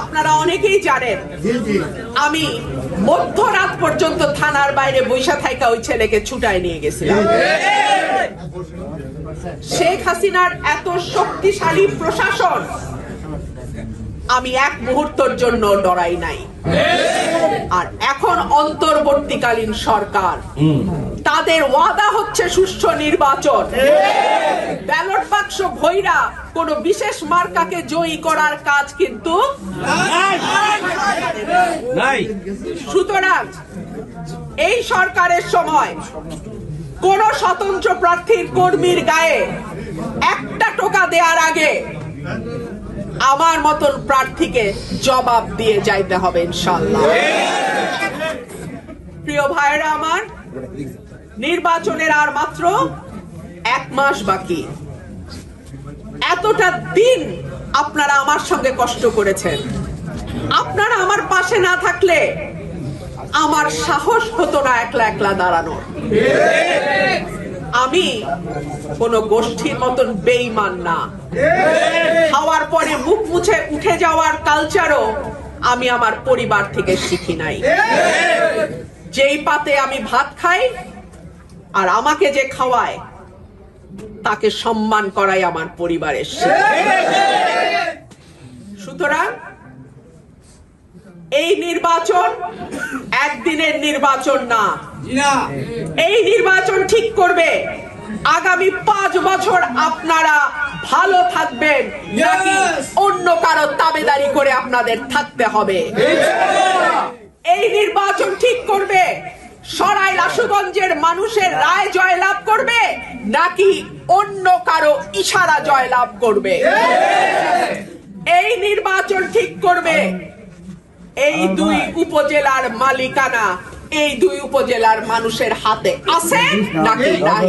আপনারা অনেকেই জানেন আমি মধ্যরাত পর্যন্ত থানার বাইরে বৈশা থাইকা ওই ছেলেকে ছুটায় নিয়ে গেছিলাম। শেখ হাসিনার এত শক্তিশালী প্রশাসন আমি এক মুহূর্তের জন্য ডরাই নাই। আর এখন অন্তর্বর্তীকালীন সরকার তাদের ওয়াদা হচ্ছে সুষ্ঠু নির্বাচন। বাক্স ভৈরা কোন বিশেষ মার্কাকে জয়ী করার কাজ কিন্তু সুতরাং এই সরকারের সময় কোন স্বতন্ত্র প্রার্থীর কর্মীর গায়ে একটা টোকা দেওয়ার আগে আমার মতন প্রার্থীকে জবাব দিয়ে যাইতে হবে ইনশাল্লাহ প্রিয় ভাইরা আমার নির্বাচনের আর মাত্র এক মাস বাকি। এতটা দিন আপনারা আমার সঙ্গে কষ্ট করেছেন। আপনারা আমার পাশে না থাকলে আমার সাহস হতো না একলা একলা দাঁড়ানো আমি কোন গোষ্ঠীর মতন বেইমান না। খাওয়ার পরে মুখ মুছে উঠে যাওয়ার কালচারও আমি আমার পরিবার থেকে শিখি নাই। যেই পাতে আমি ভাত খাই আর আমাকে যে খাওয়ায় তাকে সম্মান করাই আমার পরিবারের সুতরাং এই নির্বাচন একদিনের নির্বাচন না। এই নির্বাচন ঠিক করবে। আগামী পাঁচ বছর আপনারা ভালো থাকবেন। নাকি অন্য কারও তাবেদারি করে আপনাদের থাকতে হবে? এই নির্বাচন ঠিক করবে। সরাই লাশুগঞ্জের মানুষের রায় জয়লাভ করবে। নাকি অন্য কারও ইশারা জয়লাভ করবে? এই নির্বাচন ঠিক করবে। এই দুই উপজেলার মালিকানা এই দুই উপজেলার মানুষের হাতে আছে নাকি নাই?